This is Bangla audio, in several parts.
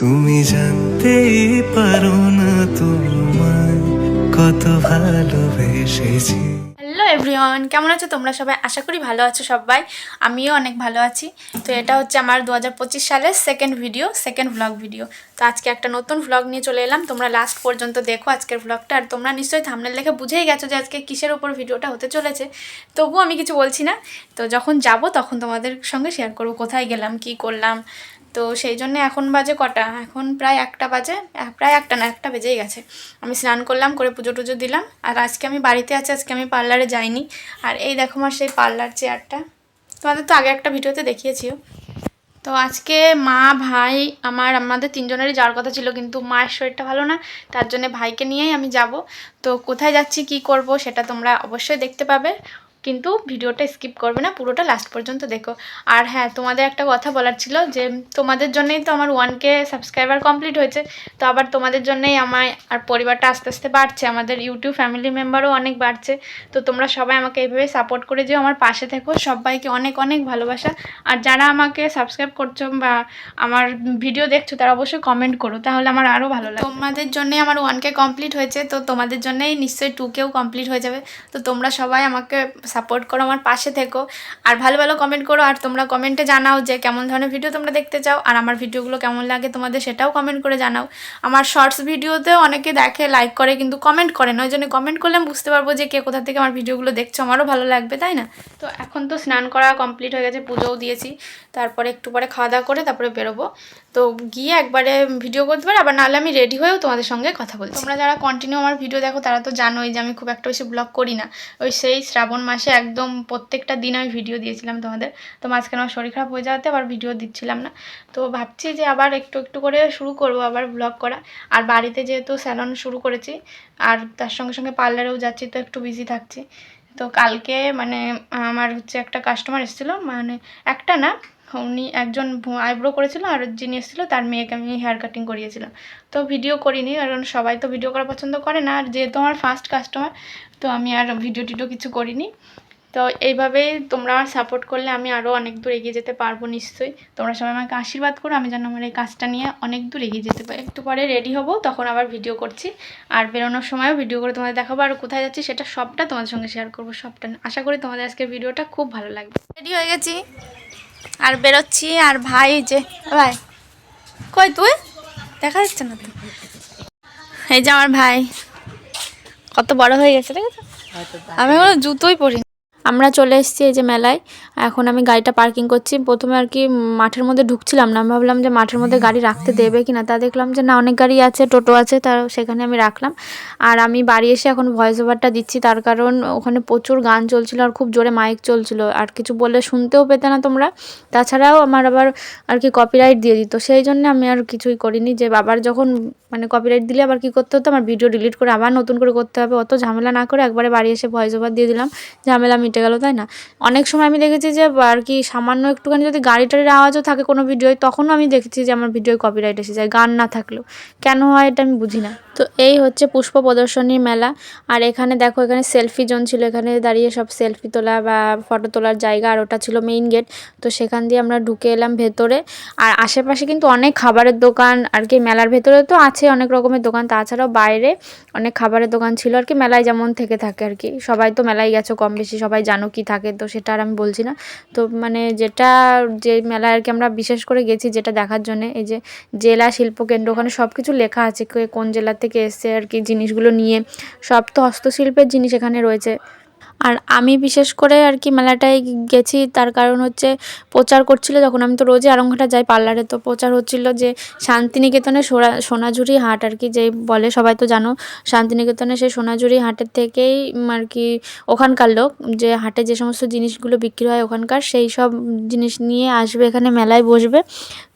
তুমি জানতেই পারো না তোমায় কত ভালোবেসেছি। হ্যালো এভরিওয়ান, কেমন আছো? তোমরা সবাই? আশা করি ভালো আছো সবাই। আমিও অনেক ভালো আছি। তো এটা হচ্ছে আমার দু হাজার পঁচিশ সালের second video second vlog video তো আজকে একটা নতুন ভ্লগ নিয়ে চলে এলাম। তোমরা লাস্ট পর্যন্ত দেখো আজকের ভ্লগটা আর তোমরা নিশ্চয়ই থামনেল দেখে বুঝেই গেছো যে আজকে কিসের ওপর ভিডিওটা হতে চলেছে। তবুও আমি কিছু বলছি না। তো যখন যাব, তখন তোমাদের সঙ্গে শেয়ার করব। কোথায় গেলাম, কি করলাম তো সেই জন্য এখন বাজে কটা? এখন প্রায় একটা বাজে প্রায় একটা না, একটা বেজেই গেছে। আমি স্নান করলাম, করে পুজো টুজো দিলাম, আর আজকে আমি বাড়িতে আছি, আজকে আমি পার্লারে যাইনি। আর এই দেখো আমার সেই পার্লার চেয়ারটা। তোমাদের তো আগে একটা ভিডিওতে দেখিয়েছিও। তো আজকে মা, ভাই, আমার আমাদের তিনজনেরই যাওয়ার কথা ছিল, কিন্তু মায়ের শরীরটা ভালো না, তার জন্য ভাইকে নিয়েই আমি যাব। তো কোথায় যাচ্ছি, কি করব, সেটা তোমরা অবশ্যই দেখতে পাবে। কিন্তু ভিডিওটা স্কিপ করবে না, পুরোটা লাস্ট পর্যন্ত দেখো। আর হ্যাঁ তোমাদের একটা কথা বলার ছিল যে, তোমাদের জন্যই তো আমার ওয়ানকে সাবস্ক্রাইবার কমপ্লিট হয়েছে, তো আবার তোমাদের জন্যই আমার, আর পরিবারটা আস্তে আস্তে বাড়ছে, আমাদের ইউটিউব ফ্যামিলি মেম্বারও অনেক বাড়ছে, তো তোমরা সবাই আমাকে এইভাবে সাপোর্ট করে যেও, আমার পাশে থেকো, সবাইকে অনেক অনেক ভালোবাসা। আর যারা আমাকে সাবস্ক্রাইব করছ বা আমার ভিডিও দেখছ, তারা অবশ্যই কমেন্ট করো, তাহলে আমার আরও ভালো লাগে তোমাদের জন্যই আমার ওয়ানকে কমপ্লিট হয়েছে, তো তোমাদের জন্যই নিশ্চয়ই টু কেও কমপ্লিট হয়ে যাবে, তো তোমরা সবাই আমাকে সাপোর্ট করো আমার পাশে থেকো। আর ভালো ভালো কমেন্ট করো, আর তোমরা কমেন্টে জানাও যে কেমন ধরনের ভিডিও তোমরা দেখতে চাও, আর আমার ভিডিওগুলো কেমন লাগে তোমাদের সেটাও কমেন্ট করে জানাও। আমার শর্টস ভিডিওতেও অনেকে দেখে লাইক করে, কিন্তু কমেন্ট করে না। ওই জন্য কমেন্ট করলে আমি বুঝতে পারব যে কে কোথা থেকে আমার ভিডিওগুলো দেখছ। আমারও ভালো লাগবে, তাই না? তো এখন তো স্নান করা কমপ্লিট হয়ে গেছে, পুজোও দিয়েছি। তারপরে একটু পরে খাওয়া দাওয়া করে তারপরে বেরোবো। তো গিয়ে একবারে ভিডিও করতে পারি, আবার নাহলে আমি রেডি হয়েও তোমাদের সঙ্গে কথা বলছি। তোমরা যারা কন্টিনিউ আমার ভিডিও দেখো, তারা তো জানোই যে আমি খুব একটা বেশি ব্লগ করি না। ওই সেই শ্রাবণ মাসে একদম প্রত্যেকটা দিন আমি ভিডিও দিয়েছিলাম তোমাদের। তো মাঝখানে আমার শরীর খারাপ হয়ে যাওয়াতে আবার ভিডিও দিচ্ছিলাম না। তো ভাবছি যে আবার একটু একটু করে শুরু করব আবার ব্লগ করা। আর বাড়িতে যেহেতু স্যালন শুরু করেছি, আর তার সঙ্গে সঙ্গে পার্লারেও যাচ্ছি, তো একটু বিজি থাকছি। তো কালকে মানে আমার হচ্ছে একটা কাস্টমার এসেছিল মানে একটা না উনি একজন আইব্রো করেছিল আর যিনি এসেছিল তার মেয়েকে আমি হেয়ার কাটিং করিয়েছিলাম। তো ভিডিও করিনি, কারণ সবাই তো ভিডিও করা পছন্দ করে না। আর যেহেতু আমার ফার্স্ট কাস্টমার তো আমি আর ভিডিও টিডিও কিছু করিনি। তো এইভাবেই তোমরা আমার সাপোর্ট করলে আমি আরও অনেক দূর এগিয়ে যেতে পারব নিশ্চয়ই। তোমরা সবাই আমাকে আশীর্বাদ করো, আমি যেন আমার এই কাজটা নিয়ে অনেক দূর এগিয়ে যেতে পারি। একটু পরে রেডি হব, তখন আবার ভিডিও করছি। আর বেরোনোর সময়ও ভিডিও করে তোমাদের দেখাবো আর কোথায় যাচ্ছি সেটা সবটা তোমাদের সঙ্গে শেয়ার করব সবটা। আশা করি তোমাদের আজকের ভিডিওটা খুব ভালো লাগবে। রেডি হয়ে গেছি? আর বেরোচ্ছি আর ভাই যে ভাই কই তুই? দেখা যাচ্ছে না তো। এই যে আমার ভাই কত বড় হয়ে গেছে ঠিক আছে? আমি কোনো জুতোই পরি আমরা চলে এসেছি এই যে মেলায়। এখন আমি গাড়িটা পার্কিং করছি। প্রথমে আর কি মাঠের মধ্যে ঢুকছিলাম না। ভাবলাম যে মাঠের মধ্যে গাড়ি রাখতে দেবে কি না তা দেখলাম যে না, অনেক গাড়ি আছে, টোটো আছে, তা সেখানে আমি রাখলাম। আর আমি বাড়ি এসে এখন ভয়েস ওভারটা দিচ্ছি। তার কারণ ওখানে প্রচুর গান চলছিল আর খুব জোরে মাইক চলছিল। আর কিছু বললে শুনতেও পেতে না তোমরা। তাছাড়াও আমার আবার আর কি কপিরাইট দিয়ে দিত। সেই জন্য আমি আর কিছুই করিনি। যে বাবার যখন মানে কপিরাইট দিলে আবার কী করতে হতো? আমার ভিডিও ডিলিট করে আবার নতুন করে করতে হবে। অত ঝামেলা না করে একবারে বাড়ি এসে ভয়েস ওভার দিয়ে দিলাম। ঝামেলা মিটে গেল, তাই না? অনেক সময় আমি দেখেছি যে, আর কি সামান্য একটুখানি যদি গাড়ি টাড়ির আওয়াজও থাকে কোনো ভিডিওয় তখনও আমি দেখেছি যে, আমার ভিডিওয় কপিরাইট এসে যায়, গান না থাকলেও। কেন হয় এটা আমি বুঝি না। তো এই হচ্ছে পুষ্প প্রদর্শনীর মেলা। আর এখানে দেখো, এখানে সেলফি জোন ছিল। এখানে দাঁড়িয়ে সব সেলফি তোলা বা ফটো তোলার জায়গা আর ওটা ছিল মেইন গেট তো সেখান দিয়ে আমরা ঢুকে এলাম ভেতরে। আর আশেপাশে কিন্তু অনেক খাবারের দোকান আর কি, মেলার ভেতরে তো আছে অনেক রকমের দোকান। তাছাড়াও বাইরে অনেক খাবারের দোকান ছিল আর কি, মেলায় যেমন থেকে থাকে আর কি। সবাই তো মেলায় গেছো কম বেশি, সবাই জানো কি থাকে, তো সেটা আর আমি বলছি না। তো মানে যেটা, যে মেলায় আর কি আমরা বিশেষ করে গেছি যেটা দেখার জন্য, এই যে জেলা শিল্পকেন্দ্র, ওখানে সব কিছু লেখা আছে কোন জেলা থেকে এসছে আর কি জিনিসগুলো নিয়ে। সব তো হস্তশিল্পের জিনিস এখানে রয়েছে। আমি বিশেষ করে আর কি মেলাটায় গেছি, তার কারণ হচ্ছে প্রচার করছিল যখন আমি তো রোজই আরংঘাটা যাই পার্লারে, তো প্রচার হচ্ছিল যে শান্তিনিকেতনে সোনা সোনাঝুরি হাট আর কি যে বলে সবাই তো জানো, শান্তিনিকেতনে সেই সোনাঝুরি হাটের থেকেই আর কি ওখানকার লোক, যে হাটে যে সমস্ত জিনিসগুলো বিক্রি হয় ওখানকার, সেই সব জিনিস নিয়ে আসবে, এখানে মেলায় বসবে।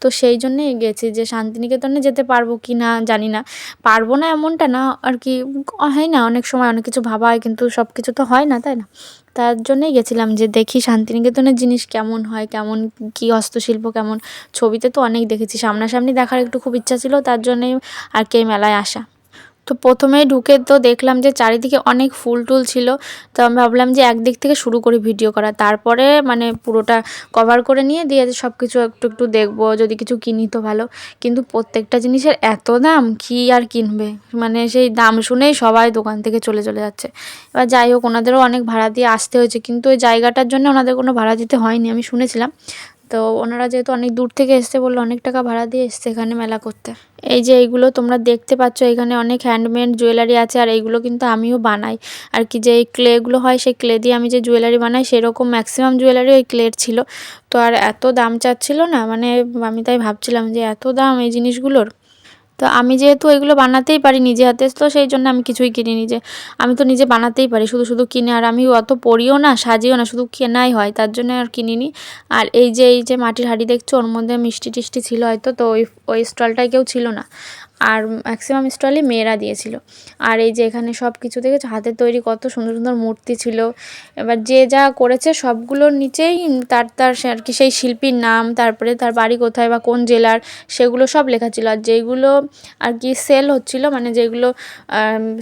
তো সেই জন্যেই গেছি যে শান্তিনিকেতনে যেতে পারব কি না জানি না। পারব না এমনটা না, আর কি, হয় না, অনেক সময় অনেক কিছু ভাবা হয়, কিন্তু সব কিছু তো হয় না, তাই না তার জন্যেই গেছিলাম যে দেখি শান্তিনিকেতনের জিনিস কেমন হয়, কেমন কী হস্তশিল্প, কেমন। ছবিতে তো অনেক দেখেছি, সামনাসামনি দেখার একটু খুব ইচ্ছা ছিল, তার জন্যেই আর কি এই মেলায় আসা। তো প্রথমেই ঢুকে তো দেখলাম যে চারিদিকে অনেক ফুল টুল ছিল। তো আমি ভাবলাম যে একদিক থেকে শুরু করি ভিডিও করা। তারপরে মানে পুরোটা কভার করে নিয়ে দিয়ে সব কিছু একটু একটু দেখব, যদি কিছু কিনি তো ভালো। কিন্তু প্রত্যেকটা জিনিসের এত দাম, কি আর কিনবে? মানে সেই দাম শুনেই সবাই দোকান থেকে চলে চলে যাচ্ছে। এবার যাই হোক, ওনাদেরও অনেক ভাড়া দিয়ে আসতে হয়েছে। কিন্তু ওই জায়গাটার জন্য ওনাদের কোনো ভাড়া দিতে হয়নি, আমি শুনেছিলাম। তো ওনারা যেহেতু অনেক দূর থেকে এসছে বলল অনেক টাকা ভাড়া দিয়ে এসছে এখানে মেলা করতে। এই যে এইগুলো তোমরা দেখতে পাচ্ছ, এখানে অনেক হ্যান্ডমেড জুয়েলারি আছে আর এইগুলো কিন্তু আমিও বানাই। আর কি যে এই ক্লেগুলো হয়, সেই ক্লে দিয়ে আমি যে জুয়েলারি বানাই, সেরকম ম্যাক্সিমাম জুয়েলারি ওই ক্লের ছিল। তো আর এত দাম চাচ্ছিল না মানে আমি তাই ভাবছিলাম যে এত দাম এই জিনিসগুলোর? তো আমি যেহেতু এগুলো বানাতেই পারি নিজে হাতে তো সেই জন্য আমি কিছুই কিনিনি যে আমি তো নিজে বানাতেই পারি, শুধু শুধু কিনে আর আমি অত পড়িও না, সাজিও না, শুধু কেনাই হয়, তার জন্য আর কিনিনি। আর এই যে এই যে মাটির হাঁড়ি দেখছ, ওর মধ্যে মিষ্টি টিষ্টি ছিল হয়তো, তো ওই ওই স্টলটায় কেউ ছিল না। আর ম্যাক্সিমাম স্টলে মেয়েরা দিয়েছিল। আর এই যে এখানে সব কিছু দেখেছ, হাতের তৈরি কত সুন্দর সুন্দর মূর্তি ছিল। এবার যে যা করেছে সবগুলোর নিচেই তার তার আর কি সেই শিল্পীর নাম, তারপরে তার বাড়ি কোথায় বা কোন জেলার, সেগুলো সব লেখা ছিল। আর যেইগুলো আর কি সেল হচ্ছিল মানে যেগুলো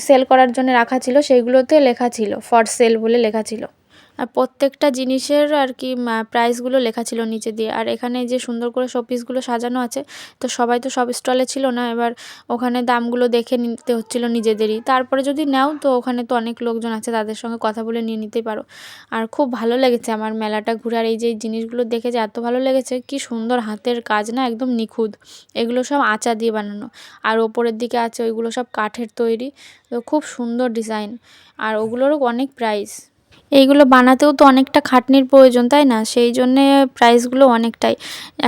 সেল করার জন্য রাখা ছিল সেইগুলোতে লেখা ছিল। ফর সেল বলে লেখা ছিল। আর প্রত্যেকটা জিনিসের আর কি প্রাইসগুলো লেখা ছিল নিচে দিয়ে। আর এখানে যে সুন্দর করে শোপিসগুলো সাজানো আছে, তো সবাই তো সব স্টলে ছিল না, এবার ওখানে দামগুলো দেখে নিতে হচ্ছিল নিজেদেরই। তারপরে যদি নাও, তো ওখানে তো অনেক লোকজন আছে, তাদের সঙ্গে কথা বলে নিয়ে নিতে পারো। আর খুব ভালো লেগেছে আমার মেলাটা ঘুরে, আর এই যে জিনিসগুলো দেখে যে এত ভালো লেগেছে, কি সুন্দর হাতের কাজ না, একদম নিখুঁত। এগুলো সব আচা দিয়ে বানানো। আর ওপরের দিকে আছে ওইগুলো সব কাঠের তৈরি, তো খুব সুন্দর ডিজাইন আর ওগুলোরও অনেক প্রাইস এইগুলো বানাতেও তো অনেকটা খাটনির প্রয়োজন, তাই না? সেই জন্যে প্রাইসগুলো অনেকটাই।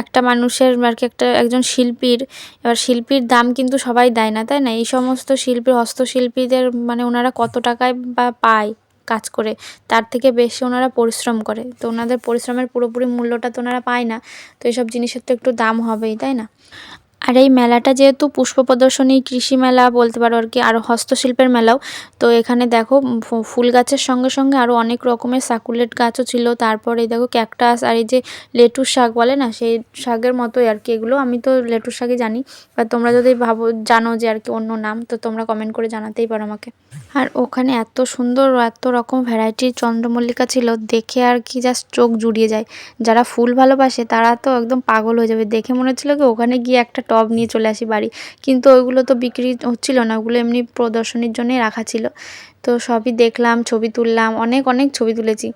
একটা মানুষের আর কি একটা একজন শিল্পীর, এবার শিল্পীর দাম কিন্তু সবাই দেয় না, তাই না? এই সমস্ত শিল্পীর হস্তশিল্পীদের মানে ওনারা কত টাকায় বা পায় কাজ করে? তার থেকে বেশি ওনারা পরিশ্রম করে। তো ওনাদের পরিশ্রমের পুরোপুরি মূল্যটা তো ওনারা পায় না। তো এইসব জিনিসের তো একটু দাম হবেই, তাই না? আর এই মেলাটা যেহেতু পুষ্প প্রদর্শনী কৃষি মেলা বলতে পারো আর কি আরও হস্তশিল্পের মেলাও, তো এখানে দেখো ফুল গাছের সঙ্গে সঙ্গে আরও অনেক রকমের সাকুলেট গাছও ছিল। তারপরে দেখো ক্যাকটাস আর এই যে লেটুস শাক বলে না, সেই শাকের মতোই আর কি এগুলো। আমি তো লেটুস শাকই জানি বা তোমরা যদি ভাবো, জানো যে আর কি অন্য নাম, তো তোমরা কমেন্ট করে জানাতেই পারো আমাকে। আর ওখানে এত সুন্দর এত রকম ভ্যারাইটির চন্দ্রমল্লিকা ছিল, দেখে আর কি জাস্ট চোখ জুড়িয়ে যায়। যারা ফুল ভালোবাসে তারা তো একদম পাগল হয়ে যাবে। দেখে মনে হচ্ছিল কি ওখানে গিয়ে একটা টব নিয়ে চলে আসি বাড়ি। কিন্তু ওইগুলো তো বিক্রি হচ্ছিল না, ওগুলো এমনি প্রদর্শনীর জন্যই রাখা ছিল। তো সবই দেখলাম, ছবি তুললাম, অনেক অনেক ছবি তুলেছি।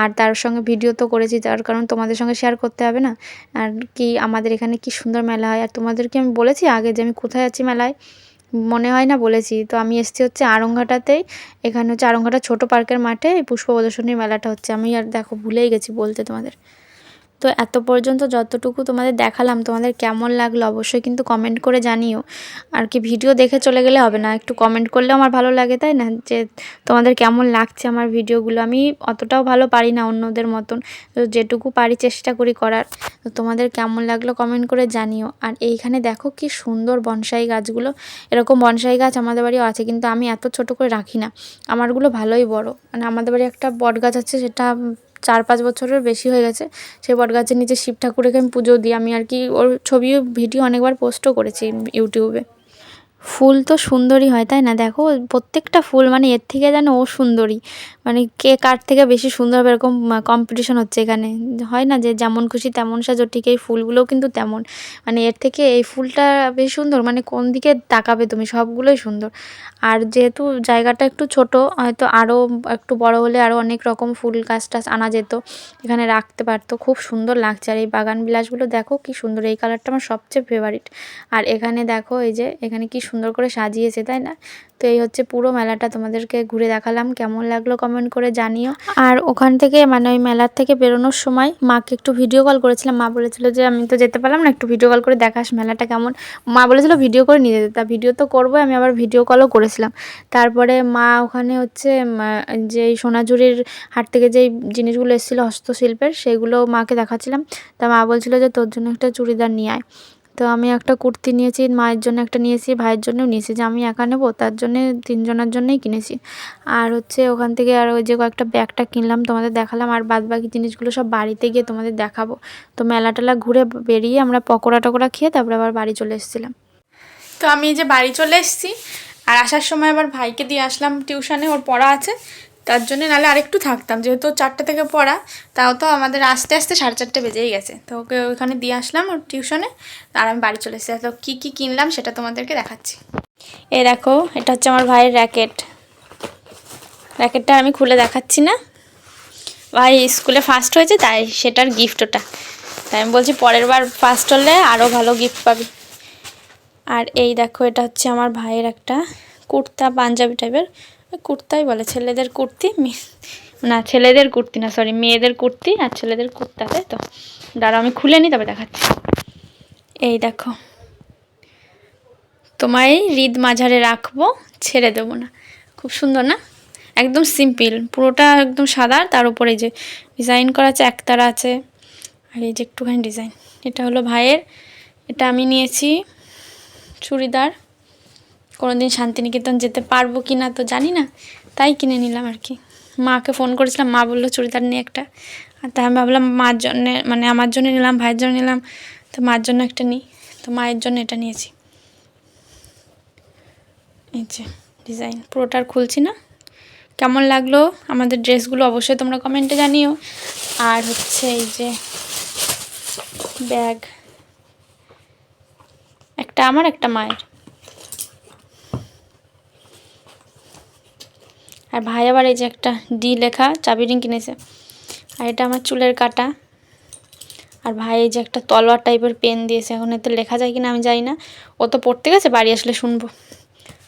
আর তার সঙ্গে ভিডিও তো করেছি তার কারণ তোমাদের সঙ্গে শেয়ার করতে হবে না। আর কি, আমাদের এখানে কি সুন্দর মেলা হয়। আর তোমাদেরকে আমি বলেছি আগে যে আমি কোথায় আছি মেলায়? মনে হয় না বলেছি। তো আমি এসেছি হচ্ছে আরংঘাটাতেই এখানে হচ্ছে আরংঘাটা ছোটো পার্কের মাঠে পুষ্প প্রদর্শনীর মেলাটা হচ্ছে। আমি আর দেখো, ভুলেই গেছি বলতে তোমাদের। তো এত পর্যন্ত যতটুকু তোমাদের দেখালাম, তোমাদের কেমন লাগল অবশ্যই কিন্তু কমেন্ট করে জানিও। আর কি ভিডিও দেখে চলে গেলে হবে না, একটু কমেন্ট করলেও আমার ভালো লাগে, তাই না? যে তোমাদের কেমন লাগছে আমার ভিডিওগুলো, আমি অতটাও ভালো পারি না অন্যদের মতন, তো যেটুকু পারি চেষ্টা করি করার। তো তোমাদের কেমন লাগল কমেন্ট করে জানিও। আর এইখানে দেখো কি সুন্দর বনসাই গাছগুলো, এরকম বনসাই গাছ আমাদের বাড়িও আছে, কিন্তু আমি এত ছোট করে রাখি না। আমারগুলো ভালোই বড় মানে আমাদের বাড়ি একটা বট গাছ আছে, সেটা চার পাঁচ বছরের বেশি হয়ে গেছে। সেই বট গাছের নিচে শিব ঠাকুরকে আমি পুজো দিই। আমি আর কি ওর ছবিও, ভিডিও অনেকবার পোস্টও করেছি ইউটিউবে। ফুল তো সুন্দরই হয়, তাই না? দেখো, প্রত্যেকটা ফুল মানে এর থেকে যেন ও সুন্দরী। মানে কে কার থেকে বেশি সুন্দর হবে এরকম কম্পিটিশন হচ্ছে এখানে। হয় না যে যেমন খুশি তেমন সাজো, ঠিক এই ফুলগুলোও কিন্তু তেমন। মানে এর থেকে এই ফুলটা বেশি সুন্দর মানে কোন দিকে তাকাবে তুমি, সবগুলোই সুন্দর। আর যেহেতু জায়গাটা একটু ছোট, হয়তো আরও একটু বড় হলে আরও অনেক রকম ফুল গাছ টাছ আনা যেত, এখানে রাখতে পারতো। খুব সুন্দর লাগছে। আর এই বাগান বিলাসগুলো দেখো কি সুন্দর, এই কালারটা আমার সবচেয়ে ফেভারিট আর এখানে দেখো এই যে, এখানে কি সুন্দর করে সাজিয়েছে তাই না? তো এই হচ্ছে পুরো মেলাটা তোমাদেরকে ঘুরে দেখালাম। কেমন লাগল কমেন্ট করে জানিও। আর ওখান থেকে মানে ওই মেলার থেকে বেরোনোর সময় মাকে একটু ভিডিও কল করেছিলাম। মা বলেছিল যে আমি তো যেতে পারলাম না একটু ভিডিও কল করে দেখাস মেলাটা কেমন? মা বলেছিল ভিডিও করে নিয়ে যেতে। তা ভিডিও তো করব আমি আবার ভিডিও কলও করেছিলাম। তারপরে মা ওখানে হচ্ছে উম, যে সোনাঝুরির হাট থেকে যেই জিনিসগুলো এসেছিল হস্তশিল্পের সেগুলো মাকে দেখাচ্ছিলাম। তা মা বলছিল যে তোর জন্য একটা চুড়িদার নিয়ে আয়। তো আমি একটা কুর্তি নিয়েছি, মায়ের জন্য একটা নিয়েছি, ভাইয়ের জন্যও নিয়েছি। যে আমি একা নেব, তার জন্যে তিনজনের জন্যই কিনেছি। আর হচ্ছে ওখান থেকে আর ওই যে কয়েকটা ব্যাগটা কিনলাম, তোমাদের দেখালাম। আর বাদ বাকি জিনিসগুলো সব বাড়িতে গিয়ে তোমাদের দেখাবো। তো মেলা টেলা ঘুরে বেরিয়ে আমরা পকোড়া টকোড়া খেয়ে তারপরে আবার বাড়ি চলে এসেছিলাম। তো আমি যে বাড়ি চলে এসেছি, আর আসার সময় আবার ভাইকে দিয়ে আসলাম টিউশনে, ওর পড়া আছে। তার জন্য নাহলে আরেকটু থাকতাম, যেহেতু চারটে থেকে পড়া, তাও তো আমাদের আস্তে আস্তে সাড়ে চারটে বেজেই গেছে। তো ওকে ওইখানে দিয়ে আসলাম ওর টিউশনে, আর আমি বাড়ি চলে এসেছি। তো কী কী কিনলাম সেটা তোমাদেরকে দেখাচ্ছি। এ দেখো, এটা হচ্ছে আমার ভাইয়ের র্যাকেট। র্যাকেটটা আমি খুলে দেখাচ্ছি না। ভাই স্কুলে ফার্স্ট হয়েছে, তাই সেটার গিফট ওটা। তাই আমি বলছি পরের বার ফার্স্ট হলে আরও ভালো গিফট পাবি। আর এই দেখো, এটা হচ্ছে আমার ভাইয়ের একটা কুর্তা, পাঞ্জাবি টাইপের কুর্তাই বলে, ছেলেদের কুর্তি না, ছেলেদের কুর্তি না সরি মেয়েদের কুর্তি আর ছেলেদের কুর্তা, তাই তো? দাঁড়া আমি খুলে নিই তবে দেখাচ্ছি। এই দেখো, তোমায় হৃদ মাঝারে রাখব, ছেড়ে দেবো না। খুব সুন্দর না? একদম সিম্পল পুরোটা একদম সাদা তার উপরে যে ডিজাইন করা আছে, একতারা আছে, আর এই যে একটুখানি ডিজাইন এটা হলো ভাইয়ের, এটা আমি নিয়েছি, চুড়িদার। কোনোদিন শান্তিনিকেতন যেতে পারব কি না তো জানি না, তাই কিনে নিলাম আর কি। মাকে ফোন করেছিলাম, মা বলল চুড়িদার নিয়ে একটা। আর তাই আমি ভাবলাম মার জন্যে মানে আমার জন্য নিলাম, ভাইয়ের জন্য নিলাম, তো মার জন্য একটা নিই, তো মায়ের জন্য এটা নিয়েছি। এই যে ডিজাইন পুরোটার খুলছি না। কেমন লাগল আমাদের ড্রেসগুলো অবশ্যই তোমরা কমেন্টে জানিও। আর হচ্ছে এই যে ব্যাগ একটা আমার, একটা মায়ের। আর ভাই আবার এই যে একটা ডি লেখা, চাবি রিং কিনেছে। আর এটা আমার চুলের কাটা। আর ভাই এই যে একটা তলোয়ার টাইপের পেন দিয়েছে। এখন এতে লেখা যায় কিনা আমি জানি না। ও তো পড়তে গেছে, বাড়ি আসলে শুনব।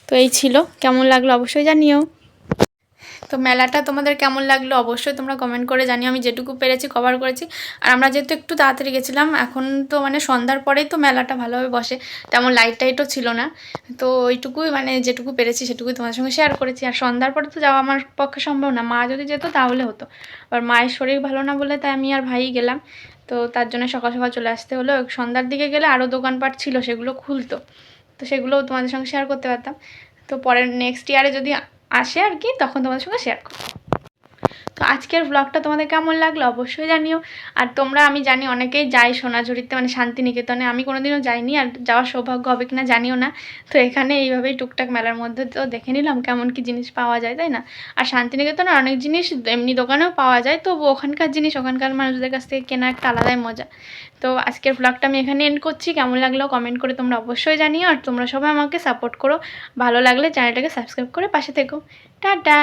তো এই ছিল। কেমন লাগল অবশ্যই জানিও। তো মেলাটা তোমাদের কেমন লাগল অবশ্যই তোমরা কমেন্ট করে জানিও। আমি যেটুকু পেরেছি কভার করেছি। আর আমরা যেহেতু একটু তাড়াতাড়ি গেছিলাম, এখন তো মানে সন্ধ্যার পরেই তো মেলাটা ভালোভাবে বসে। তেমন লাইট টাইটও ছিল না। তো ওইটুকুই মানে যেটুকু পেরেছি সেটুকুই তোমাদের সঙ্গে শেয়ার করেছি। আর সন্ধ্যার পরে তো যাওয়া আমার পক্ষে সম্ভব না। মা যদি যেত তাহলে হতো। আর মায়ের শরীর ভালো না বলে তাই আমি আর ভাই গেলাম। তো তার জন্য সকাল সকাল চলে আসতে হলো। সন্ধ্যার দিকে গেলে আরও দোকানপাট ছিল, সেগুলো খুলতো। তো সেগুলোও তোমাদের সঙ্গে শেয়ার করতে পারতাম। তো পরের নেক্সট ইয়ারে যদি আসে আর কি তখন তোমাদের সঙ্গে শেয়ার করব। তো আজকের ব্লগটা তোমাদের কেমন লাগল অবশ্যই জানিও। আর তোমরা, আমি জানি অনেকেই যায় সোনাঝুরিতে মানে শান্তিনিকেতনে। আমি কোনোদিনও যাইনি আর যাওয়ার সৌভাগ্য হবে কিনা জানিও না। তো এখানে এইভাবেই টুকটাক মেলার মধ্যে তো দেখে নিলাম কেমন কি জিনিস পাওয়া যায়, তাই না? আর শান্তিনিকেতনে অনেক জিনিস এমনি দোকানেও পাওয়া যায়। তো ওখানকার জিনিস, ওখানকার মানুষদের কাছ থেকে কেনা একটা আলাদাই মজা। তো আজকের ব্লগটা আমি এখানে এন্ড করছি। কেমন লাগল কমেন্ট করে তোমরা অবশ্যই জানিও। আর তোমরা সবাই আমাকে সাপোর্ট করো। ভালো লাগলে চ্যানেলটাকে সাবস্ক্রাইব করে পাশে থেকো। টাটা!